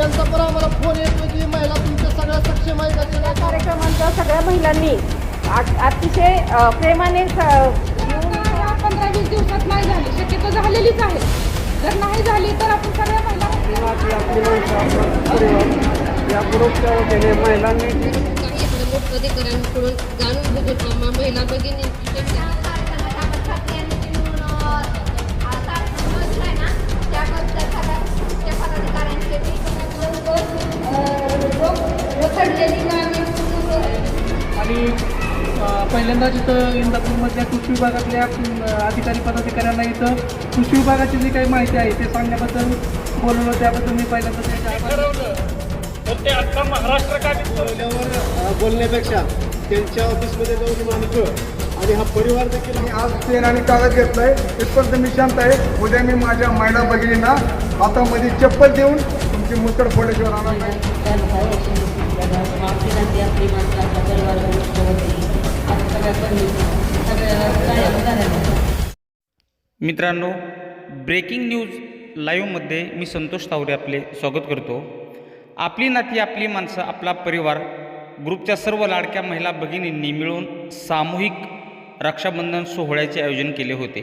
त्यांचा पण आम्हाला फोन येतो की महिला तुमच्या सगळ्या सक्षम आहे या कार्यक्रमांचा सगळ्या महिलांनी आ- अतिशय अ, प्रेमाने स- पंधरा वीस दिवसात नाही झाली. शक्यतो झालेलीच आहे. जर नाही झाली तर आपण सगळ्या महिला आपली आपली माणसं आपला परिवार या ग्रुपच्या वतीने महिलांनी अधिकाऱ्यांकडून जाणून बुजून आम्हा महिला भगिनींची आणि पहिल्यांदा जिथं इंदापूरमधल्या कृषी विभागातल्या अधिकारी पदाधिकाऱ्यांना इथं कृषी विभागाची जी काही माहिती आहे ते सांगण्याबद्दल बोलवलं. त्याबद्दल मी पहिल्यांदा त्यांचे आभार बोलल्यावर अ, बोलण्यापेक्षा त्यांच्या ऑफिसमध्ये जाऊन मानतं आणि हा परिवार देखील मी आज पेन आणि कागद घेतलाय. इथपर्यंत मी शांत आहे. उद्या मी माझ्या महिला भगिनींना हातामध्ये चप्पल देऊन तुमची मुसळ फोडल्याशिवाय राहणार नाही. मित्रांनो ब्रेकिंग न्यूज लाईव्हमध्ये मी संतोष तावरे आपले स्वागत करतो. आपली नाती आपली माणसं आपला परिवार ग्रुपच्या सर्व लाडक्या महिला भगिनींनी मिळून सामूहिक रक्षाबंधन सोहळ्याचे आयोजन केले होते.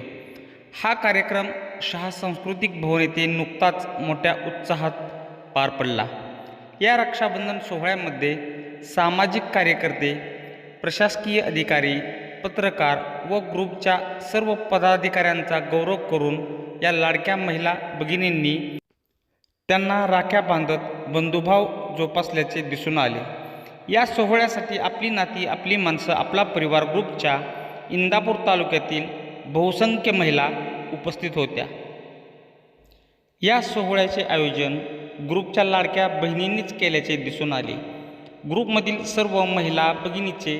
हा कार्यक्रम शहा सांस्कृतिक भवन येथे नुकताच मोठ्या उत्साहात पार पडला. या रक्षाबंधन सोहळ्यामध्ये सामाजिक कार्यकर्ते प्रशासकीय अधिकारी पत्रकार व ग्रुपच्या सर्व पदाधिकाऱ्यांचा गौरव करून या लाडक्या महिला भगिनींनी त्यांना राख्या बांधत बंधुभाव जोपासल्याचे दिसून आले. या सोहळ्यासाठी आपली नाती आपली माणसं आपला परिवार ग्रुपच्या इंदापूर तालुक्यातील बहुसंख्य महिला उपस्थित होत्या. या सोहळ्याचे आयोजन ग्रुपच्या लाडक्या बहिणींनीच केल्याचे दिसून आले. ग्रुपमधील सर्व महिला भगिनीचे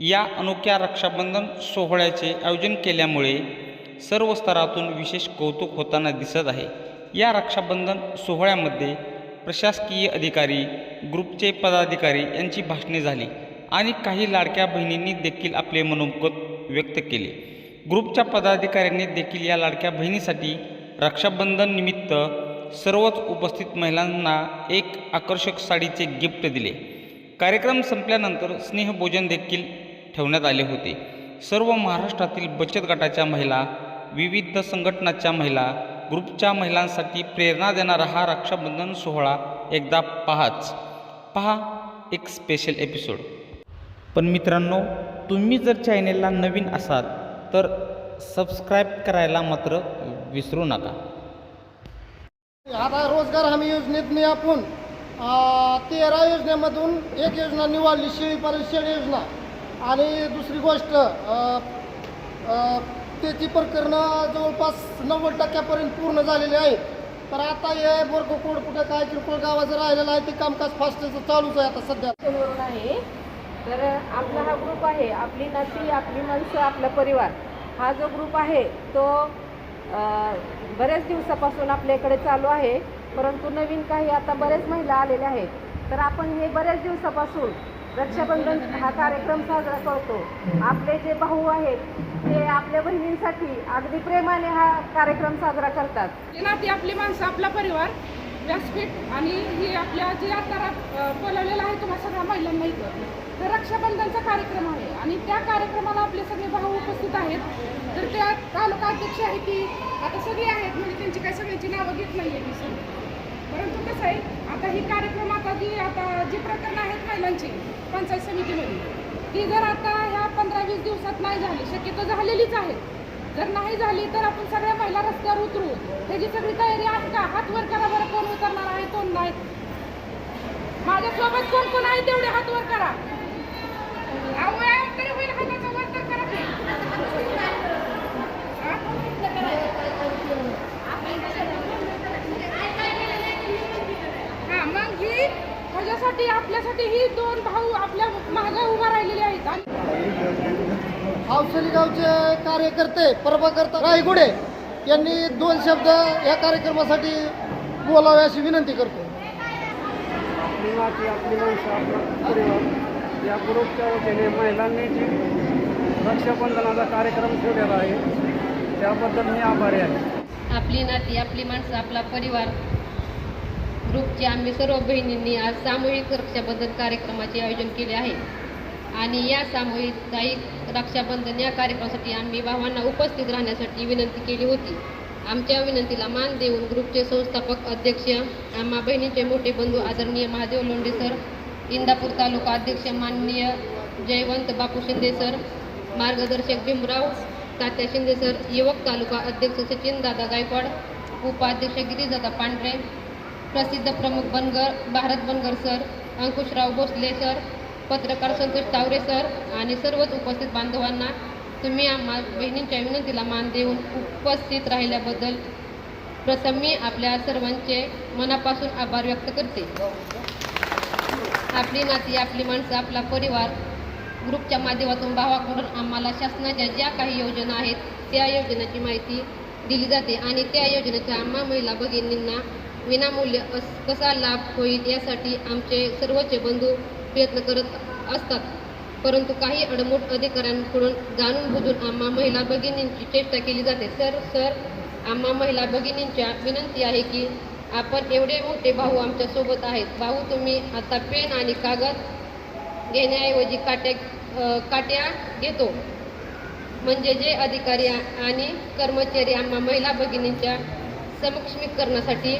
या अनोख्या रक्षाबंधन सोहळ्याचे आयोजन केल्यामुळे सर्व स्तरातून विशेष कौतुक होताना दिसत आहे. या रक्षाबंधन सोहळ्यामध्ये प्रशासकीय अधिकारी ग्रुपचे पदाधिकारी यांची भाषणे झाली आणि काही लाडक्या बहिणींनी देखील आपले मनोगत व्यक्त केले. ग्रुपच्या पदाधिकाऱ्यांनी देखील या लाडक्या बहिणीसाठी रक्षाबंधन निमित्त सर्वच उपस्थित महिलांना एक आकर्षक साडीचे गिफ्ट दिले. कार्यक्रम संपल्यानंतर स्नेहभोजन देखील ठेवण्यात आले होते. सर्व महाराष्ट्रातील बचत गटाच्या महिला विविध संघटनाच्या महिला ग्रुपच्या महिलांसाठी प्रेरणा देणारा हा रक्षाबंधन सोहळा एकदा पहाच. पहा एक स्पेशल एपिसोड पण मित्रांनो तुम्ही जर चॅनेलला नवीन असाल तर सबस्क्राईब करायला मात्र विसरू नका. आता रोजगार हमी योजनेतनी आपण तेरा योजनेमधून एक योजना निवडली शेळी परिषद योजना. आणि दुसरी गोष्ट त्याची प्रकरणं जवळपास नव्वद टक्क्यापर्यंत पूर्ण झालेली आहेत. तर आता हे बोरको कोड कुठं काय किरकोळ गावाचं राहिलेलं आहे ते कामकाज फास्टचं चालूच आहे आता सध्या. आहे. तर आपला हा ग्रुप आहे आपली नाती आपली माणसं आपला परिवार. हा जो ग्रुप आहे तो बऱ्याच दिवसापासून आपल्याकडे चालू आहे परंतु नवीन काही आता बऱ्याच महिला आलेल्या आहेत. तर आपण हे बऱ्याच दिवसापासून रक्षाबंधन हा कार्यक्रम साजरा करतो. आपले जे भाऊ आहेत ते आपल्या बहिणींसाठी अगदी प्रेमाने हा कार्यक्रम साजरा करतात. नाती आपली माणसं आपला परिवार व्यासपीठ आणि ही आपल्या जे आता बोलवलेलं आहे तुम्हाला सगळ्या महिलांना इथं तर रक्षाबंधनचा कार्यक्रम आहे. आणि त्या कार्यक्रमाला आपले सगळे भाऊ उपस्थित आहेत. तर त्या तालुका अध्यक्ष आहे की आता सगळी आहेत म्हणजे त्यांची काही सगळ्यांची नावं घेत नाही आहे मी सर परंतु कसं आहे आता ही कार्यक्रम आता जी आता जी प्रकरणं आहेत महिलांची पंचायत समितीमध्ये ती जर आता ह्या पंधरा वीस दिवसात नाही झाली शक्यतो झालेलीच आहे. जर नाही झाली तर आपण सगळ्या महिला रस्त्यावर उतरू. त्याची सगळी तयारी आहे का? हात वर करा बरं कोण उतरणार आहे कोण नाही. माझ्यासोबत कोण कोण आहे तेवढे हात वर करा. तरी होईल हाताचा वर तर करा हा मग ही ह्याच्यासाठी आपल्यासाठी ही दोन भाऊ आपल्या मागे उभा राहिलेले आहेत. हावसली गावचे कार्यकर्ते प्रभाकर्ता रायगुडे यांनी दोन शब्द या कार्यक्रमासाठी बोलावे अशी विनंती करतो. आपली नाती आपली माणसं आपला परिवार या ग्रुपच्या वतीने महिलांनी जी रक्षाबंधनाचा कार्यक्रम ठेवलेला आहे त्याबद्दल मी आभारी आहे. आपली नाती आपली माणसं आपला परिवार ग्रुपचे आम्ही सर्व बहिणींनी आज सामूहिक रक्षाबंधन कार्यक्रमाचे आयोजन केले आहे. आणि या सामूहिक रक्षाबंधन या कार्यक्रमासाठी आम्ही भावांना उपस्थित राहण्यासाठी विनंती केली होती. आमच्या विनंतीला मान देऊन ग्रुपचे संस्थापक अध्यक्ष आम्हा बहिणीचे मोठे बंधू आदरणीय महादेव लोंढे सर इंदापूर तालुका अध्यक्ष माननीय जयवंत बापू शिंदे सर मार्गदर्शक भीमराव तात्या शिंदे सर युवक तालुका अध्यक्ष सचिन दादा गायकवाड उपाध्यक्ष गिरीदादा पांढरे प्रसिद्ध प्रमुख बनगर भारत बनगर सर अंकुशराव भोसले सर पत्रकार संतोष तावरे सर आणि सर्वच उपस्थित बांधवांना तुम्ही आम्हा बहिणींच्या विनंतीला मान देऊन उपस्थित राहिल्याबद्दल प्रथम मी आपल्या सर्वांचे मनापासून आभार व्यक्त करते. आपली नाती आपली माणसं आपला परिवार ग्रुपच्या माध्यमातून भावाकडून आम्हाला शासनाच्या ज्या काही योजना आहेत त्या योजनेची माहिती दिली जाते आणि त्या योजनेचा आम्हा महिला भगिनींना विनामूल्य अस कसा लाभ होईल यासाठी आमचे सर्वचे बंधू प्रयत्न करत असतात. परंतु काही अडमूट अधिकाऱ्यांकडून जाणून बुजून आम्हा महिला भगिनींची चेष्टा केली जाते. सर सर आम्हा महिला भगिनींच्या विनंती आहे की आपण एवढे मोठे भाऊ आमच्यासोबत आहेत. भाऊ तुम्ही आता पेन आणि कागद घेण्याऐवजी काट्या काट्या घेतो. म्हणजे जे अधिकारी आणि कर्मचारी आम्हा महिला भगिनींच्या समक्षमीकरणासाठी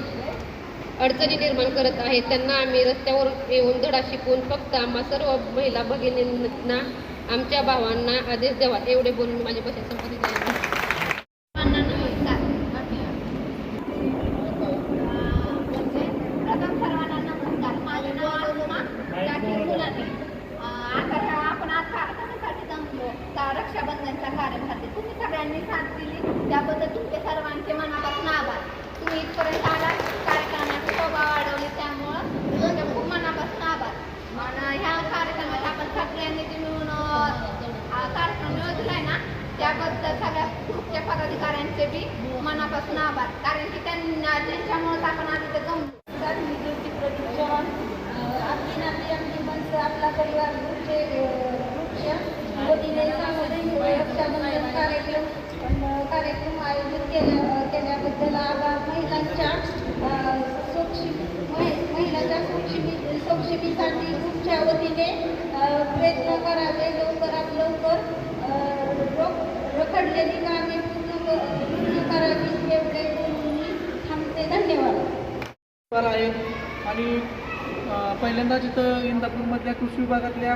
अडचणी निर्माण करत आहेत. त्यांना आम्ही रस्त्यावर येऊन धडा शिकवून फक्त आम्हा सर्व महिला भगिनींना आमच्या भावांना आदेश द्यावा एवढे बोलून माझे पैसे संपत्ती झाले प्रथम सर्वांना नमस्कार माझे नाव अनुमा जाकीर मुलानी आता ह्या आपण आज कार्यक्रमासाठी जमलो का रक्षाबंधनच्या कार्यासाठी तुम्ही सगळ्यांनी साथ दिली. त्याबद्दल तुमचे सर्वांचे मनापासून आभार. तुम्ही इथपर्यंत आला कार्यक्रमाची शोभा वाढवली त्यामुळं तुमचे खूप मनापासून आभार. ह्या कार्यक्रमात आपण सगळ्यांनी जे मिळून कार्यक्रम हा कार्यक्रम ना त्याबद्दल सगळ्या ग्रुपच्या पदाधिकाऱ्यांचे बी मनापासून आभार. कारण की त्यांना त्यांच्यामुळेच आपण आज इथे जमलो आपली नाती आपली माणसं आपला परिवार ग्रुपचे ग्रुपच्या वतीने सामुदायिक रक्षाबंधन कार्यक्रम कार्यक्रम आयोजित केल्या केल्याबद्दल आभार. महिलांच्या अं, महि- महिलांच्या सक्षमी सक्षमीसाठी ग्रुपच्या वतीने प्रयत्न करावे. लवकरात लवकर रोख रखडलेली कामे पूर्ण पूर्ण करावी एवढे बोलून मी थांबते. धन्यवाद. आणि पहिल्यांदाच इथं इंदापूरमधल्या कृषी विभागातल्या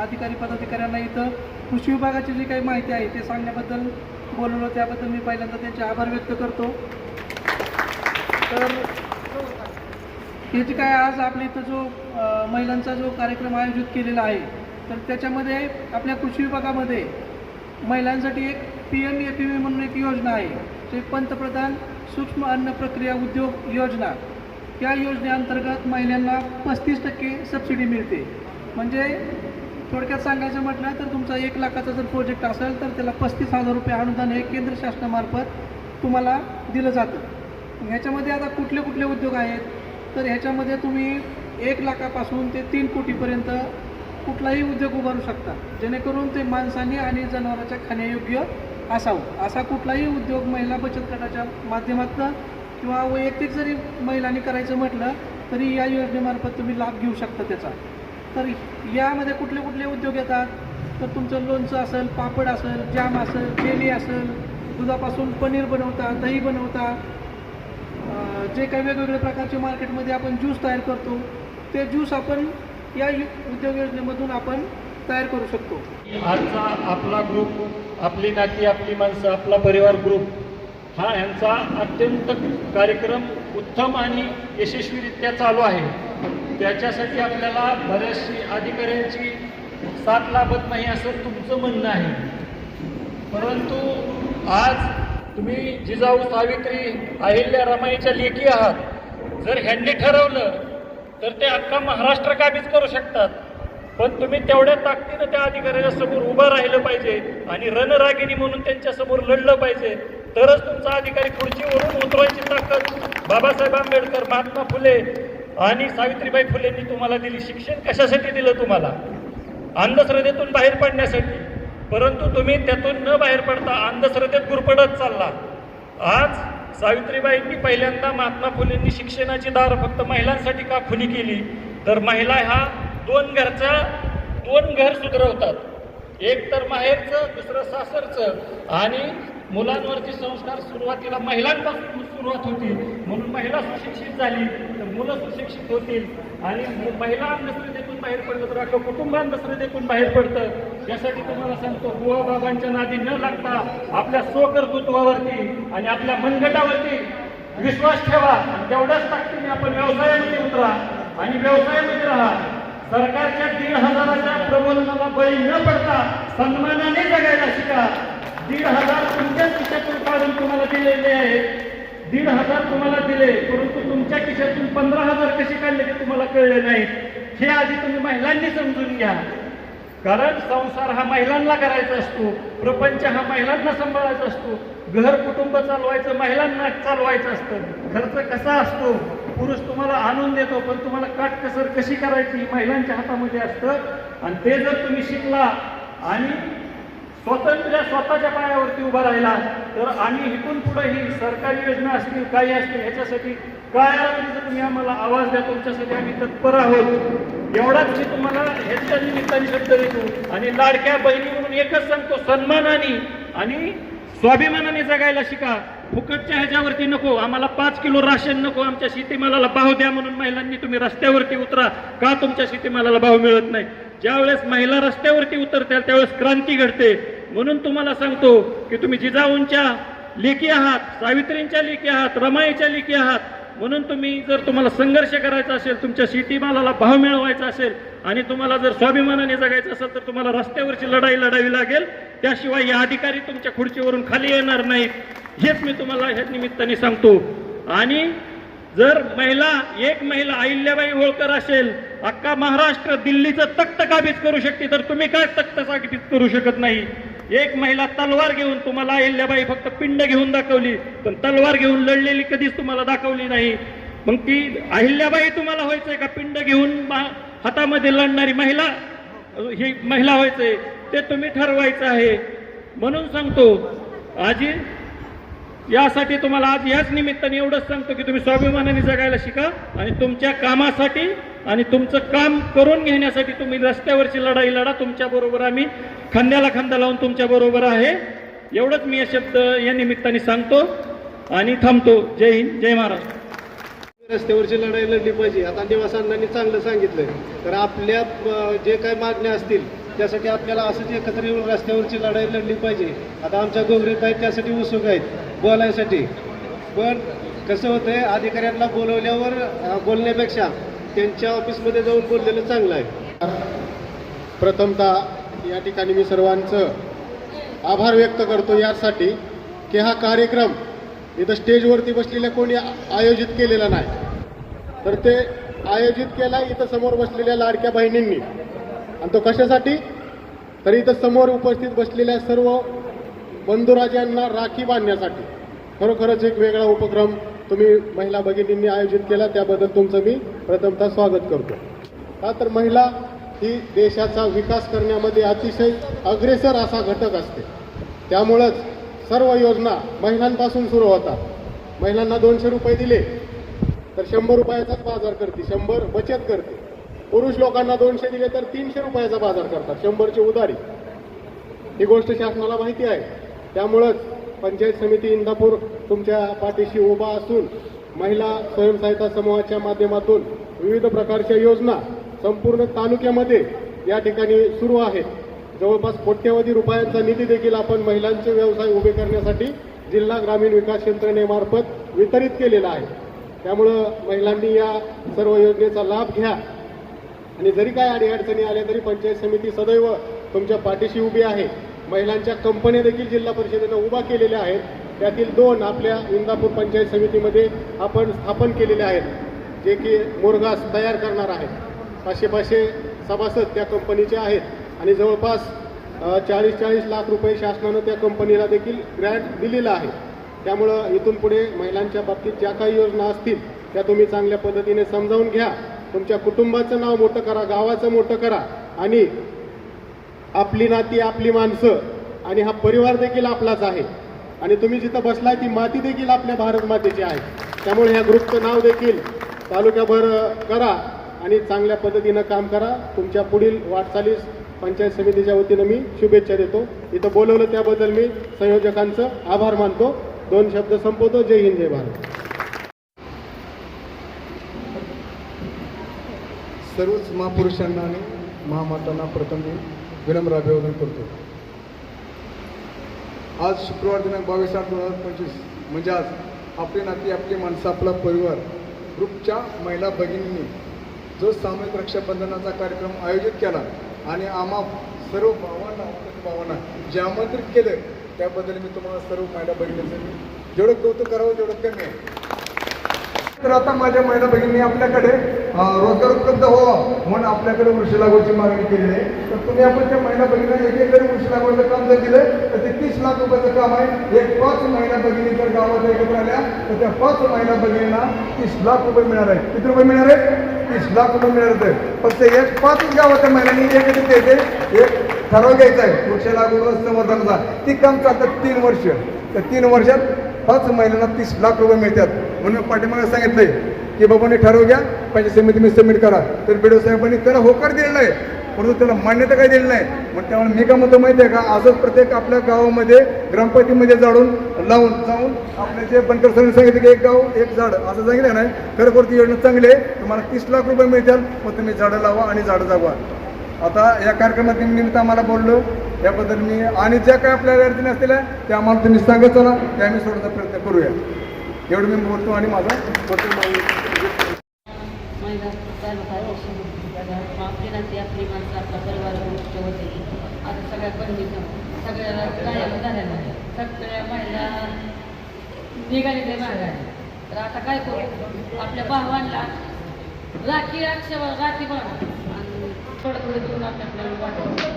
अधिकारी पदाधिकाऱ्यांना इथं कृषी विभागाची जी काही माहिती आहे ते सांगण्याबद्दल बोलवलं त्याबद्दल मी पहिल्यांदा त्यांचे आभार व्यक्त करतो. तर हे जे काय आज आपल्या इथं जो महिलांचा जो कार्यक्रम आयोजित केलेला आहे तर त्याच्यामध्ये आपल्या कृषी विभागामध्ये महिलांसाठी एक P M A P V म्हणून एक योजना आहे. जे पंतप्रधान सूक्ष्म अन्न प्रक्रिया उद्योग योजना. या योजनेअंतर्गत महिलांना पस्तीस टक्के सबसिडी मिळते. म्हणजे थोडक्यात सांगायचं म्हटलं तर तुमचा एक लाखाचा जर प्रोजेक्ट असेल तर त्याला पस्तीस हजार रुपये अनुदान हे केंद्र शासनामार्फत तुम्हाला दिलं जातं. ह्याच्यामध्ये आता कुठले कुठले उद्योग आहेत? तर ह्याच्यामध्ये तुम्ही एक लाखापासून ते तीन कोटीपर्यंत कुठलाही उद्योग उभारू शकता. जेणेकरून ते माणसाने आणि जनावरांच्या खाण्यायोग्य असावं. असा कुठलाही उद्योग महिला बचत गटाच्या माध्यमातून किंवा वैयक्तिक जरी महिलांनी करायचं म्हटलं तरी या योजनेमार्फत तुम्ही लाभ घेऊ शकता त्याचा. तर यामध्ये कुठले कुठले उद्योग येतात? तर तुमचं लोणचं असेल पापड असेल जॅम असेल जेली असेल दुधापासून पनीर बनवता दही बनवता जे काही वेगवेगळ्या प्रकारचे मार्केटमध्ये आपण ज्यूस तयार करतो ते ज्यूस आपण या यु- उद्योग योजनेमधून आपण तयार करू शकतो. आजचा आपला ग्रुप आपली नाती आपली माणसं आपला परिवार ग्रुप हा यांचा अत्यंत कार्यक्रम उत्तम आणि यशस्वीरित्या चालू आहे. त्याच्यासाठी आपल्याला बऱ्याचशी अधिकाऱ्यांची साथ लाभत नाही असं तुमचं म्हणणं आहे. परंतु आज तुम्ही जिजाऊ सावित्री अहिल्या रमाईच्या लेखी आहात. जर ह्यांनी ठरवलं तर ते अख्खा महाराष्ट्र काबीज करू शकतात. पण तुम्ही तेवढ्या ताकदीनं त्या अधिकाऱ्याच्या समोर उभं राहिलं पाहिजे आणि रणरागिणी म्हणून त्यांच्यासमोर लढलं पाहिजे. तरच तुमचा अधिकारी खुर्चीवरून उतरवायची ताकद बाबासाहेब आंबेडकर महात्मा फुले आणि सावित्रीबाई फुलेंनी तुम्हाला दिली. शिक्षण कशासाठी दिलं तुम्हाला? अंधश्रद्धेतून बाहेर पडण्यासाठी. परंतु तुम्ही त्यातून न बाहेर पडता अंधश्रद्धेत गुरपडत चालला. आज सावित्रीबाईंनी पहिल्यांदा महात्मा फुलेंनी शिक्षणाची दार फक्त महिलांसाठी का खुली केली? तर महिला ह्या दोन घरचा दोन घर सुधरवतात. एक तर माहेरचं दुसरं सासरचं आणि मुलांवरचे संस्कार सुरुवातीला महिलांपासून सुरुवात होती. म्हणून महिला सुशिक्षित झाली. तर मुलं सुशिक्षित होतील. आणि महिला अंधश्रद्धेतून बाहेर पडलं तर अख्खं कुटुंब अंधश्रद्धेतून बाहेर पडतं. यासाठी तुम्हाला सांगतो बुवाबाबांच्या नादी न लागता आपल्या स्वकर्तृत्वावरती आणि आपल्या मनगटावरती विश्वास ठेवा. तेवढ्याच ताकदीने आपण व्यवसायामध्ये उतरा आणि व्यवसायामध्ये राहा. सरकारच्या दीड हजाराच्या प्रबोधनाला बळी न पडता सन्मानाने जगायला शिका. दीड हजार तुमच्या खिशातून काढून तुम्हाला दिलेले आहे दीड हजार तुम्हाला दिले परंतु तुमच्या खिशातून पंधरा हजार कसे काढले ते तुम्हाला कळले नाही हे आधी तुम्ही महिलांनी समजून घ्या. कारण संसार हा महिलांना करायचा असतो प्रपंच हा महिलांना सांभाळायचा असतो घर कुटुंब चालवायचं महिलांना चालवायचं असतं. खर्च कसा असतो? पुरुष तुम्हाला आणून देतो पण तुम्हाला काटकसर कशी करायची ही महिलांच्या हातामध्ये असतं? आणि ते जर तुम्ही शिकला आणि स्वतंत्र स्वतःच्या पायावरती उभा राहिला. तर आम्ही इथून पुढे ही सरकारी योजना असतील काही असतील ह्याच्यासाठी काय जर तुम्ही आम्हाला आवाज द्या तुमच्यासाठी आम्ही तत्पर आहोत. एवढाच मी तुम्हाला ह्याच्या निमित्ताने शब्द देतो. आणि लाडक्या बहिणी म्हणून एकच सांगतो सन्मानाने आणि स्वाभिमानाने जगायला शिका. फुकटच्या ह्याच्यावरती नको आम्हाला पाच किलो राशन नको आमच्या शेतीमालाला भाव द्या म्हणून महिलांनी तुम्ही रस्त्यावरती उतरा. का तुमच्या शेतीमालाला भाव मिळत नाही? ज्यावेळेस महिला रस्त्यावरती उतरत्या त्यावेळेस क्रांती घडते. म्हणून तुम्हाला सांगतो की तुम्ही जिजाऊंच्या लेखी आहात सावित्रींच्या लेखी आहात रमाईच्या लेखी आहात. म्हणून तुम्ही जर तुम्हाला संघर्ष करायचा असेल तुमच्या शेतीमालाला भाव मिळवायचा असेल आणि तुम्हाला जर स्वाभिमानाने जगायचं असेल तर तुम्हाला रस्त्यावरची लढाई लढावी लागेल. त्याशिवाय या अधिकारी तुमच्या खुर्चीवरून खाली येणार नाहीत. हेच मी तुम्हाला ह्या निमित्ताने सांगतो. आणि जर महिला एक महिला अहिल्याबाई होळकर असेल अख्खा महाराष्ट्र दिल्लीचं तख्त काबीज करू शकते तर तुम्ही काय तख्त काबीज करू शकत नाही? एक महिला तलवार घेऊन तुम्हाला अहिल्याबाई फक्त पिंड घेऊन दाखवली पण तलवार घेऊन लढलेली कधीच तुम्हाला दाखवली नाही. मग ती अहिल्याबाई तुम्हाला व्हायचंय का? पिंड घेऊन मा- हातामध्ये लढणारी महिला ही महिला व्हायचंय ते तुम्ही ठरवायचं आहे. म्हणून सांगतो आजी यासाठी तुम्हाला आज याच निमित्ताने एवढंच सांगतो की तुम्ही स्वाभिमानाने जगायला शिका आणि तुमच्या कामासाठी आणि तुमचं काम करून घेण्यासाठी तुम्ही रस्त्यावरची लढाई लढा. तुमच्याबरोबर आम्ही खांद्याला खांदा लावून तुमच्याबरोबर आहे. एवढंच मी हे शब्द या निमित्ताने सांगतो आणि थांबतो. जय हिंद जय महाराष्ट्र. रस्त्यावरची लढाई लढली पाहिजे. आता निवासांनी चांगलं सांगितलं तर आपल्या जे काही मागण्या असतील त्यासाठी आपल्याला असंच एकत्र येऊन रस्त्यावरची लढाई लढली पाहिजे. आता आमच्या गोगरीत आहेत त्यासाठी उत्सुक आहेत. बोलायसाठी. पण कसं होतं आहे अधिकाऱ्यांना बोलवल्यावर बोलण्यापेक्षा त्यांच्या ऑफिसमध्ये जाऊन बोललेलं चांगलं आहे. प्रथमतः या ठिकाणी मी सर्वांचं आभार व्यक्त करतो. यासाठी की हा कार्यक्रम इथं स्टेजवरती बसलेल्या कोणी आयोजित केलेला नाही तर ते आयोजित केला इथं समोर बसलेल्या लाडक्या बहिणींनी. आणि तो कशासाठी? तर इथं समोर उपस्थित बसलेल्या सर्व बंधुराजांना राखी बांधण्यासाठी. खरोखरच एक वेगळा उपक्रम तुम्ही महिला भगिनींनी आयोजित केला त्याबद्दल तुमचं मी प्रथमतः स्वागत करतो. का तर महिला ही देशाचा विकास करण्यामध्ये अतिशय अग्रेसर असा घटक असते. त्यामुळंच सर्व योजना महिलांपासून सुरू होतात. महिलांना दोनशे रुपये दिले तर शंभर रुपयाचाच बाजार करते शंभर बचत करते. पुरुष लोकांना दोनशे दिले तर तीनशे रुपयाचा बाजार करतात शंभरची उधारी. ही गोष्ट शासनाला माहिती आहे. त्यामुळंच पंचायत समिती इंदापूर तुमच्या पाठीशी उभा असून महिला स्वयंसहायता समूहाच्या माध्यमातून विविध प्रकारच्या योजना संपूर्ण तालुक्यामध्ये या ठिकाणी सुरू आहेत. जवळपास कोट्यवधी रुपयांचा निधी देखील आपण महिलांचे व्यवसाय उभे करण्यासाठी जिल्हा ग्रामीण विकास यंत्रणेमार्फत वितरित केलेला आहे. त्यामुळं महिलांनी या सर्व योजनेचा लाभ घ्या. आणि जरी काय अडीअडचणी आल्या तरी पंचायत समिती सदैव तुमच्या पाठीशी उभी आहे. महिलांच्या कंपन्या देखील जिल्हा परिषदेनं उभा केलेल्या आहेत. त्यातील दोन आपल्या इंदापूर पंचायत समितीमध्ये आपण स्थापन केलेल्या आहेत जे की मुरगास तयार करणार आहेत. पाचशे पाचशे सभासद त्या कंपनीचे आहेत आणि जवळपास चाळीस चाळीस लाख रुपये शासनानं त्या कंपनीला देखील ग्रँट दिलेला आहे. त्यामुळं इथून पुढे महिलांच्या बाबतीत ज्या काही योजना असतील त्या तुम्ही चांगल्या पद्धतीने समजावून घ्या. तुमच्या कुटुंबाचं नाव मोठं करा गावाचं मोठं करा आणि आपली नाती आपली माणसं आणि हा परिवार देखील आपलाच आहे. आणि तुम्ही जिथं बसलाय ती माती देखील आपल्या भारत मातेची आहे. त्यामुळे ह्या ग्रुपचं नाव देखील तालुक्याभर करा आणि चांगल्या पद्धतीनं काम करा. तुमच्या पुढील वाटचालीस पंचायत समितीच्या वतीनं मी शुभेच्छा देतो. इथं बोलवलं त्याबद्दल मी संयोजकांचं आभार मानतो. दोन शब्द संपवतो. जय हिंद जय भारत. सर्वच महापुरुषांना आणि महामातांना प्रथम विनम्र अभिवादन करतो. आज शुक्रवार दिनांक बावीस आठ दोन हजार पंचवीस म्हणजे आज आपली नाती आपली माणसं आपला परिवार ग्रुपच्या महिला भगिनींनी जो सामूहिक रक्षाबंधनाचा कार्यक्रम आयोजित केला आणि आम्हा सर्व भावांना भावांना जे आमंत्रित केलं त्याबद्दल मी तुम्हाला सर्व महिला भगिनींचं जेवढं कौतुक करावं तेवढं कमी आहे. तर आता माझ्या महिला भगिनी आपल्याकडे रोजगार उपलब्ध व्हावा म्हणून आपल्याकडे वृक्ष लागवडची मागणी केली आहे. तर तुम्ही आपण त्या महिला भगिनीला एक एक वृक्ष लागवडचं काम जर दिलं तर ते तीस लाख रुपयाचं काम आहे. एक पाच महिला भगिनी जर गावात एकत्र आल्या तर त्या पाच महिला भगिनींना तीस लाख रुपये मिळणार आहे किती रुपये मिळणार आहे तीस लाख रुपये मिळणार आहे फक्त एक पाचच गावाच्या महिलांनी एकत्रित येते एक ठराव घ्यायचा आहे. वृक्ष लागवड संवर्धनाचा ती काम चालतात तीन वर्ष. त्या तीन वर्षात पाच महिलांना तीस लाख रुपये मिळतात. म्हणून पाठीमागे सांगितलंय की बाबांनी ठरव घ्या. पंचायत समितीमध्ये सबमिट करा. तर बेडो साहेबांनी त्याला होकार दिलेला आहे. परंतु त्याला मान्यता काही दिली नाही. मग त्यामुळे मी काय म्हणतो माहिती आहे का असंच प्रत्येक आपल्या गावामध्ये ग्रामपंचायतीमध्ये जाडून लावून जाऊन आपल्या जे बनकर सरांनी सांगितलं की एक गाव एक झाड असं सांगितलं नाही. खरोखर ती योजना चांगली आहे. तुम्हाला तीस लाख रुपये मिळतात मग तुम्ही झाडं लावा आणि झाडं जागवा. आता या कार्यक्रमात निमित्त आम्हाला बोललो याबद्दल मी आणि ज्या काय आपल्याला अडचणी असलेल्या त्या आम्हाला तुम्ही सांगत चला त्या आम्ही सोडण्याचा प्रयत्न करूया. एवढं मी बोलतो आणि माझा बोलतो महिला तालुका आपली नाती आपली माणसं आपला परिवार होते आता सगळ्या बहिणीचं सगळ्याला गायब झालेलं आहे. सगळ्या महिला निघालेल्या मागायला तर आता काय करू आपल्या भावांना राखी रक्षा राखी बांधू आणि थोडं थोडं देऊन आपल्याला वाटतो